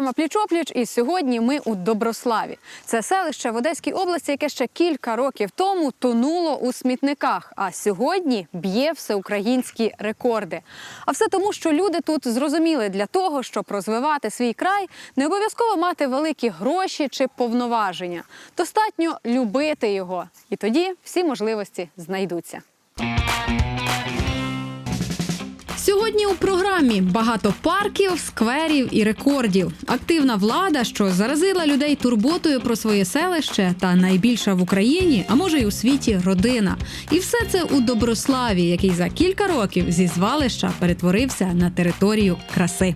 Програма Пліч-опліч, і сьогодні ми у Доброславі. Це селище в Одеській області, яке ще кілька років тому тонуло у смітниках, а сьогодні б'є всеукраїнські рекорди. А все тому, що люди тут зрозуміли для того, щоб розвивати свій край, не обов'язково мати великі гроші чи повноваження. Достатньо любити його, і тоді всі можливості знайдуться. Сьогодні у програмі багато парків, скверів і рекордів. Активна влада, що заразила людей турботою про своє селище, та найбільша в Україні, а може й у світі родина. І все це у Доброславі, який за кілька років зі звалища перетворився на територію краси.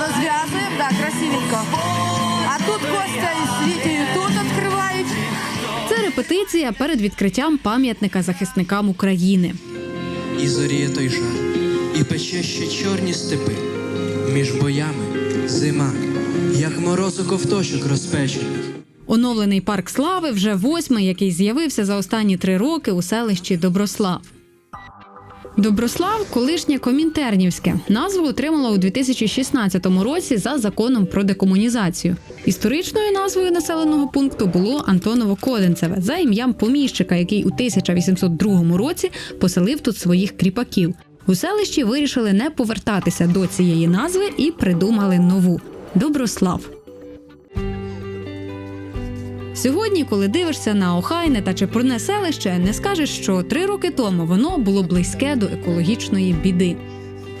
Розв'язуємо, так, красивенько. А тут Костя тут відкривають. Це репетиція перед відкриттям пам'ятника захисникам України. І зоріє той жар, і пече ще чорні степи. Між боями зима, як морозу ковточок розпечений. Оновлений парк слави вже восьмий, який з'явився за останні три роки у селищі Доброслав. Доброслав колишнє Комінтернівське. Назву отримала у 2016 році за законом про декомунізацію. Історичною назвою населеного пункту було Антоново Коденцеве за ім'ям поміщика, який у 1802 році поселив тут своїх кріпаків. У селищі вирішили не повертатися до цієї назви і придумали нову Доброслав. Сьогодні, коли дивишся на охайне та чепурне селище, не скажеш, що три роки тому воно було близьке до екологічної біди.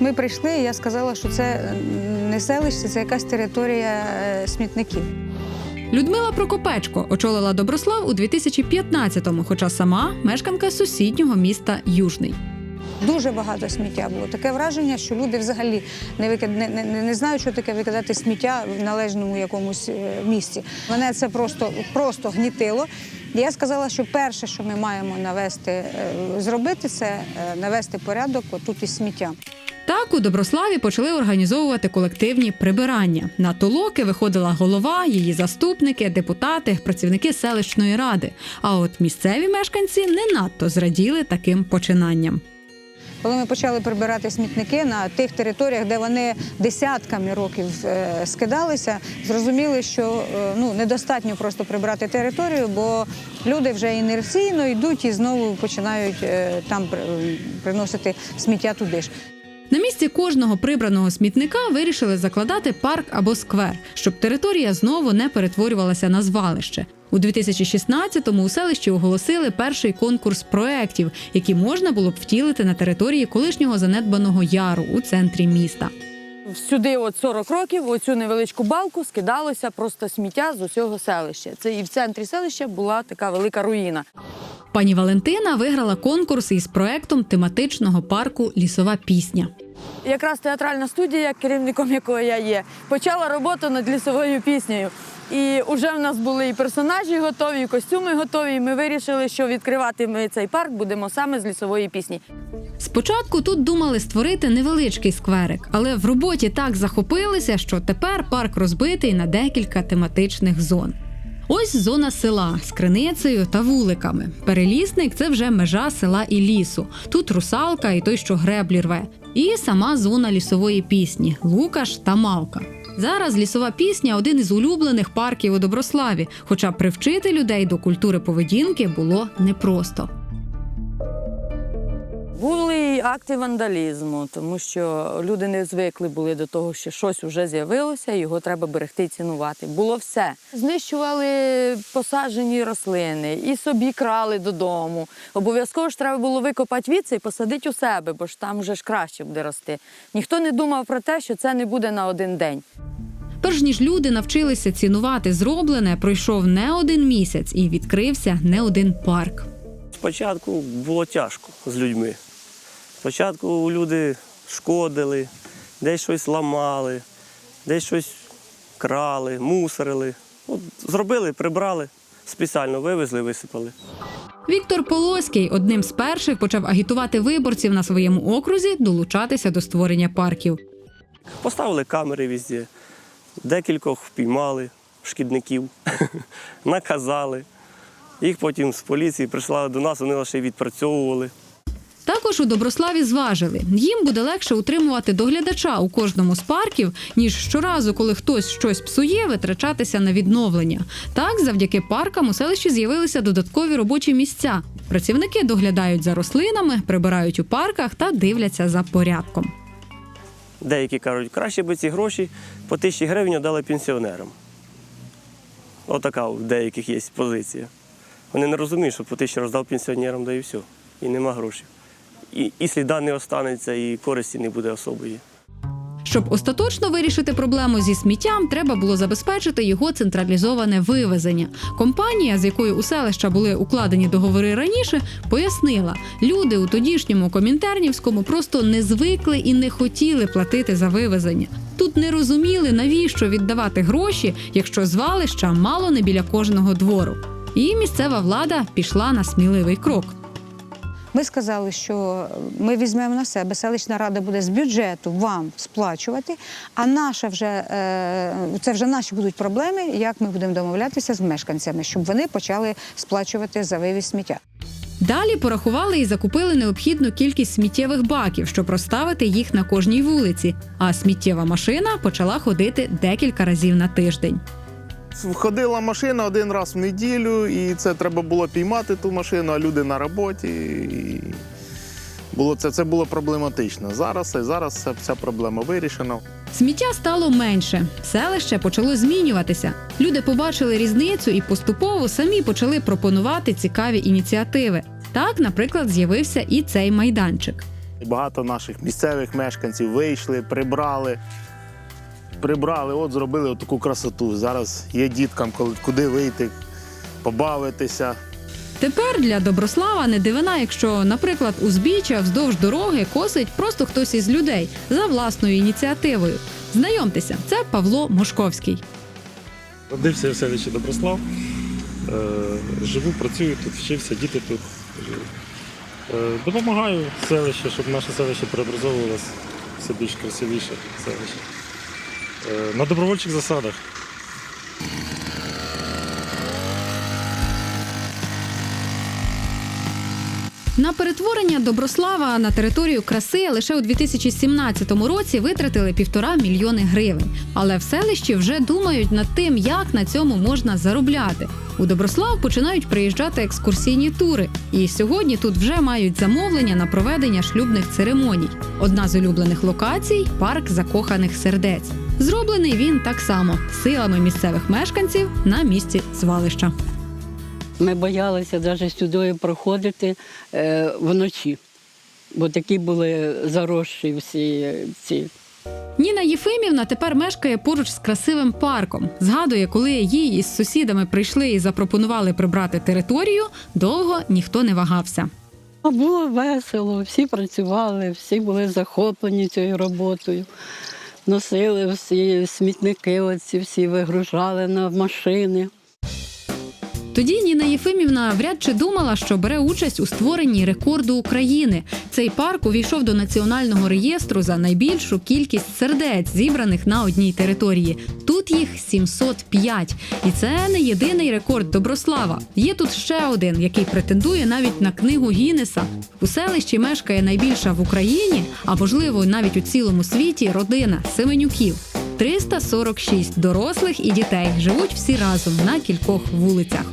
Ми прийшли, і я сказала, що це не селище, це якась територія е, смітників. Людмила Прокопечко очолила Доброслав у 2015-му, хоча сама мешканка сусіднього міста Южний. Дуже багато сміття було. Таке враження, що люди взагалі не, викид... не, не, не знають, що таке викидати сміття в належному якомусь е, місці. Мене це просто, просто гнітило. Я сказала, що перше, що ми маємо навести, е, зробити, це е, навести порядок отут із сміттям. Так у Доброславі почали організовувати колективні прибирання. На толоки виходила голова, її заступники, депутати, працівники селищної ради. А от місцеві мешканці не надто зраділи таким починанням. Коли ми почали прибирати смітники на тих територіях, де вони десятками років е, скидалися, зрозуміли, що е, ну недостатньо просто прибрати територію, бо люди вже інерційно йдуть і знову починають е, там приносити сміття туди ж. На місці кожного прибраного смітника вирішили закладати парк або сквер, щоб територія знову не перетворювалася на звалище. У 2016-му у селищі оголосили перший конкурс проєктів, які можна було б втілити на території колишнього занедбаного яру у центрі міста. Сюди, от 40 років, оцю невеличку балку скидалося просто сміття з усього селища. Це і в центрі селища була така велика руїна. Пані Валентина виграла конкурс із проектом тематичного парку Лісова пісня. Якраз театральна студія, керівником якої я є, почала роботу над лісовою піснею. І вже в нас були і персонажі готові, і костюми готові. І ми вирішили, що відкривати ми цей парк будемо саме з лісової пісні. Спочатку тут думали створити невеличкий скверик, але в роботі так захопилися, що тепер парк розбитий на декілька тематичних зон. Ось зона села з криницею та вуликами. Перелісник це вже межа села і лісу. Тут русалка і той, що греблі рве. І сама зона лісової пісні Лукаш та Мавка. Зараз лісова пісня один із улюблених парків у Доброславі, хоча привчити людей до культури поведінки було непросто. Були і акти вандалізму, тому що люди не звикли були до того, що щось вже з'явилося, і його треба берегти і цінувати. Було все. Знищували посаджені рослини і собі крали додому. Обов'язково ж треба було викопати віце і посадити у себе, бо ж там вже ж краще буде рости. Ніхто не думав про те, що це не буде на один день. Перш ніж люди навчилися цінувати зроблене, пройшов не один місяць і відкрився не один парк. Спочатку було тяжко з людьми. Спочатку люди шкодили, десь щось ламали, десь щось крали, мусорили. От, зробили, прибрали, спеціально вивезли, висипали. Віктор Полоський одним з перших почав агітувати виборців на своєму окрузі долучатися до створення парків. Поставили камери везде, декількох впіймали, шкідників, наказали. Їх потім з поліції прислали до нас, вони лише відпрацьовували. Також у Доброславі зважили, їм буде легше утримувати доглядача у кожному з парків, ніж щоразу, коли хтось щось псує, витрачатися на відновлення. Так, завдяки паркам у селищі з'явилися додаткові робочі місця. Працівники доглядають за рослинами, прибирають у парках та дивляться за порядком. Деякі кажуть, краще би ці гроші по тисячі гривень дали пенсіонерам. Отака у деяких є позиція. Вони не розуміють, що по тисячі роздав пенсіонерам, да і все. І нема грошей. І, і сліда не останеться, і користі не буде особої. Щоб остаточно вирішити проблему зі сміттям, треба було забезпечити його централізоване вивезення. Компанія, з якою у селища були укладені договори раніше, пояснила, люди у тодішньому Комінтернівському просто не звикли і не хотіли платити за вивезення. Тут не розуміли, навіщо віддавати гроші, якщо звалища мало не біля кожного двору. І місцева влада пішла на сміливий крок. Ми сказали, що ми візьмемо на себе, селищна рада буде з бюджету вам сплачувати, а наша вже е, це вже наші будуть проблеми, як ми будемо домовлятися з мешканцями, щоб вони почали сплачувати за вивіз сміття. Далі порахували і закупили необхідну кількість сміттєвих баків, щоб розставити їх на кожній вулиці. А сміттєва машина почала ходити декілька разів на тиждень. Ходила машина один раз в неділю, і це треба було піймати ту машину, а люди на роботі. І було, це, це було проблематично. Зараз, і зараз ця, ця проблема вирішена. Сміття стало менше, селище почало змінюватися. Люди побачили різницю і поступово самі почали пропонувати цікаві ініціативи. Так, наприклад, з'явився і цей майданчик. Багато наших місцевих мешканців вийшли, прибрали. Прибрали, от зробили таку красоту. Зараз є діткам коли- куди вийти, побавитися. Тепер для Доброслава не дивина, якщо, наприклад, узбіччя вздовж дороги косить просто хтось із людей за власною ініціативою. Знайомтеся, це Павло Мошковський. Родився я в селищі Доброслав. Е, Живу, працюю тут, вчився, діти тут живуть. Е, Допомагаю селищу, щоб наше селище преобразовувалося все більш красивіше селище. Е, На добровольчих засадах. На перетворення Доброслава на територію краси лише у 2017 році витратили півтора мільйони гривень. Але в селищі вже думають над тим, як на цьому можна заробляти. У Доброслав починають приїжджати екскурсійні тури, і сьогодні тут вже мають замовлення на проведення шлюбних церемоній. Одна з улюблених локацій парк закоханих сердець. Зроблений він так само силами місцевих мешканців на місці звалища. Ми боялися навіть сюди проходити е, вночі, бо такі були заросші всі ці. Ніна Єфимівна тепер мешкає поруч з красивим парком. Згадує, коли їй із сусідами прийшли і запропонували прибрати територію, довго ніхто не вагався. Було весело, всі працювали, всі були захоплені цією роботою. Носили всі смітники, оці всі вигружали на машини. Тоді Ніна Єфимівна вряд чи думала, що бере участь у створенні рекорду України. Цей парк увійшов до національного реєстру за найбільшу кількість сердець, зібраних на одній території. Тут їх 705. І це не єдиний рекорд Доброслава. Є тут ще один, який претендує навіть на книгу Гіннеса. У селищі мешкає найбільша в Україні, а можливо навіть у цілому світі родина Семенюків. 346 дорослих і дітей живуть всі разом на кількох вулицях.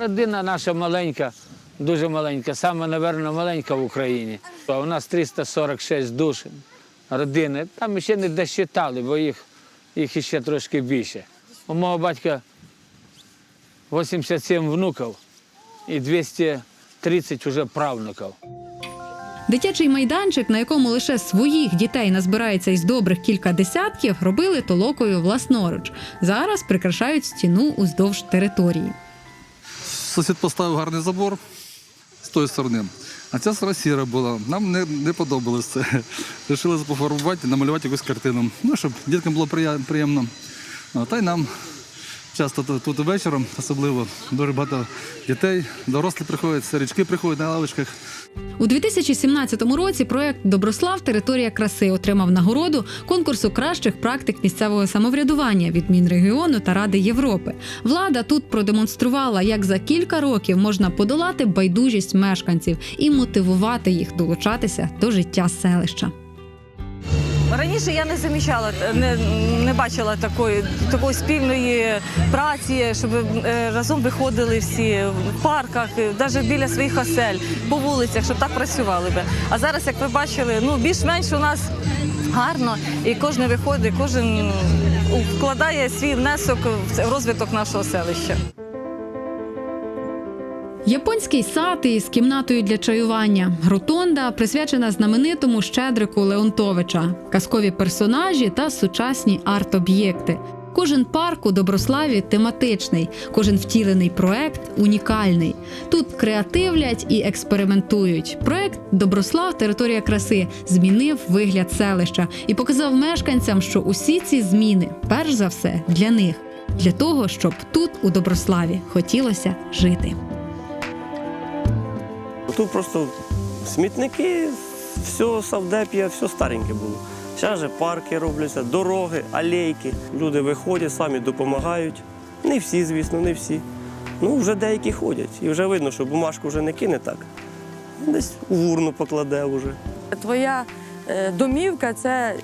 Родина наша маленька, дуже маленька, саме, напевно, маленька в Україні. У нас 346 душ родини. Там ще не досчитали, бо їх, їх ще трошки більше. У мого батька 87 внуків і 230 вже правнуків. Дитячий майданчик, на якому лише своїх дітей назбирається із добрих кілька десятків, робили толокою власноруч. Зараз прикрашають стіну уздовж території. Сусід поставив гарний забор з тої сторони. А ця стара сіра була. Нам не, не подобалось це. Рішили пофарбувати, намалювати якусь картину. Ну, щоб діткам було приємно. Та й нам часто тут, вечором, особливо дуже багато дітей, дорослі приходять, старички приходять на лавочках. У 2017 році проект Доброслав Територія краси отримав нагороду конкурсу кращих практик місцевого самоврядування від Мінрегіону та Ради Європи. Влада тут продемонструвала, як за кілька років можна подолати байдужість мешканців і мотивувати їх долучатися до життя селища. Раніше я не замічала, не, не бачила такої, такої спільної праці, щоб е, разом виходили всі в парках, навіть біля своїх осель, по вулицях, щоб так працювали би. А зараз, як ви бачили, ну більш-менш у нас гарно, і кожен виходить, кожен вкладає свій внесок в розвиток нашого селища. Японський сад із кімнатою для чаювання, ротонда присвячена знаменитому щедрику Леонтовича, казкові персонажі та сучасні арт-об'єкти. Кожен парк у Доброславі тематичний, кожен втілений проект унікальний. Тут креативлять і експериментують. Проект Доброслав Територія краси змінив вигляд селища і показав мешканцям, що усі ці зміни, перш за все, для них, для того, щоб тут, у Доброславі, хотілося жити. Тут просто смітники, все савдепія, все стареньке було. Зараз же парки робляться, дороги, алейки. Люди виходять, самі допомагають. Не всі, звісно, не всі. Ну, вже деякі ходять. І вже видно, що бумажку вже не кине так. Десь у урну покладе вже. Твоя е, домівка це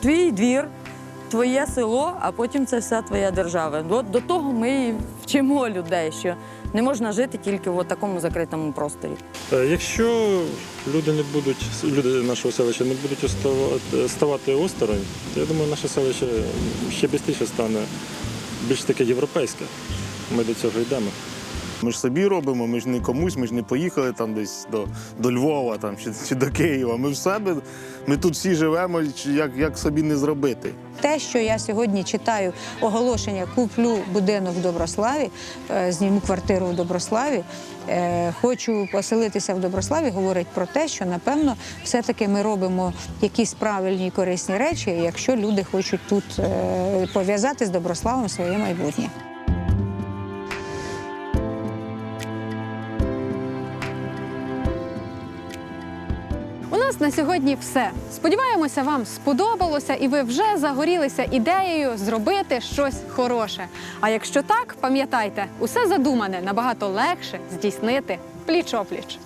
твій двір, твоє село, а потім це вся твоя держава. До, до того ми і вчимо людей, що не можна жити тільки в такому закритому просторі. Е, Якщо люди не будуть, люди нашого селища не будуть ставати ставати осторонь, то я думаю, наше селище ще бістріше стане більш таке європейське. Ми до цього йдемо. Ми ж собі робимо, ми ж не комусь, ми ж не поїхали там десь до, до Львова там, чи, чи до Києва. Ми в себе, ми тут всі живемо, як, як собі не зробити. Те, що я сьогодні читаю оголошення Куплю будинок в Доброславі, е, зніму квартиру в Доброславі, е, хочу поселитися в Доброславі, говорить про те, що напевно все-таки ми робимо якісь правильні корисні речі, якщо люди хочуть тут е, пов'язати з Доброславом своє майбутнє. Нас на сьогодні все. Сподіваємося, вам сподобалося, і ви вже загорілися ідеєю зробити щось хороше. А якщо так, пам'ятайте, усе задумане набагато легше здійснити пліч-опліч.